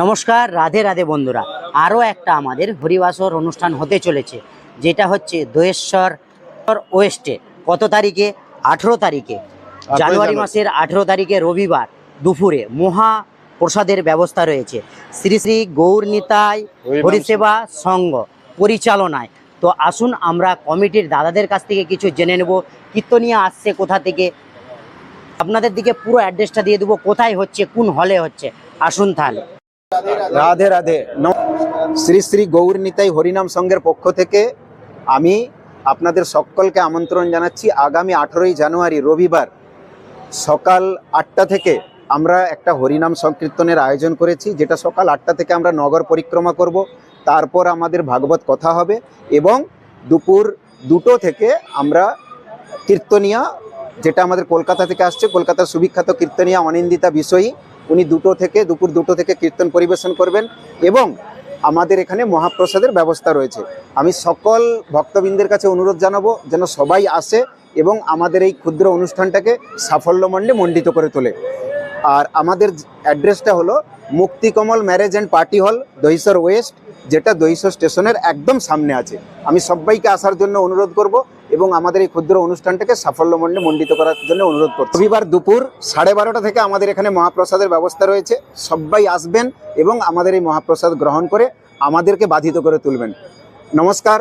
নমস্কার রাধে রাধে বন্ধুরা। আরও একটা আমাদের হরিবাসর অনুষ্ঠান হতে চলেছে যেটা হচ্ছে দোয়েশ্বর ওয়েস্টে। কত তারিখে? আঠেরো তারিখে। জানুয়ারি মাসের আঠেরো তারিখে রবিবার দুপুরে মহা প্রসাদের ব্যবস্থা রয়েছে। শ্রী শ্রী গৌর নিতাই হরিনাম হরিসেবা সংঘ পরিচালনায়। তো আসুন আমরা কমিটির দাদাদের কাছ থেকে কিছু জেনে নেব। কীর্তনিয়া আসছে কোথা থেকে? আপনাদের দিকে পুরো অ্যাড্রেসটা দিয়ে দেবো। কোথায় হচ্ছে? কোন হলে হচ্ছে? আসুন তাহলে। রাধে রাধে। শ্রী শ্রী গৌর নিতাই হরিনাম সংঘের পক্ষ থেকে আমি আপনাদের সকলকে আমন্ত্রণ জানাচ্ছি। আগামী আঠেরোই জানুয়ারি, রবিবার সকাল আটটা থেকে আমরা একটা হরিনাম সংকীর্তনের আয়োজন করেছি, যেটা সকাল আটটা থেকে আমরা নগর পরিক্রমা করব। তারপর আমাদের ভাগবত কথা হবে এবং দুপুর দুটো থেকে আমরা কীর্তনিয়া, যেটা আমাদের কলকাতা থেকে আসছে, কলকাতার সুবিখ্যাত কীর্তনিয়া অনিন্দিতা বিষয়ী উনি দুটো থেকে, দুপুর দুটো থেকে কীর্তন পরিবেশন করবেন এবং আমাদের এখানে মহাপ্রসাদের ব্যবস্থা রয়েছে। আমি সকল ভক্তবৃন্দের কাছে অনুরোধ জানাব যেন সবাই আসে এবং আমাদের এই ক্ষুদ্র অনুষ্ঠানটাকে সাফল্যমণ্ডে মণ্ডিত করে তোলে। আর আমাদের অ্যাড্রেসটা হলো মুক্তিকমল ম্যারেজ অ্যান্ড পার্টি হল, দহিসর ওয়েস্ট, যেটা দহিসর স্টেশনের একদম সামনে আছে। আমি সবাইকে আসার জন্য অনুরোধ করব এবং আমাদের এই ক্ষুদ্র অনুষ্ঠানটাকে সাফল্যমণ্ডে মণ্ডিত করার জন্য অনুরোধ করছি। রবিবার দুপুর সাড়ে বারোটা থেকে আমাদের এখানে মহাপ্রসাদের ব্যবস্থা রয়েছে। সবাই আসবেন এবং আমাদের এই মহাপ্রসাদ গ্রহণ করে আমাদেরকে বাধিত করে তুলবেন। নমস্কার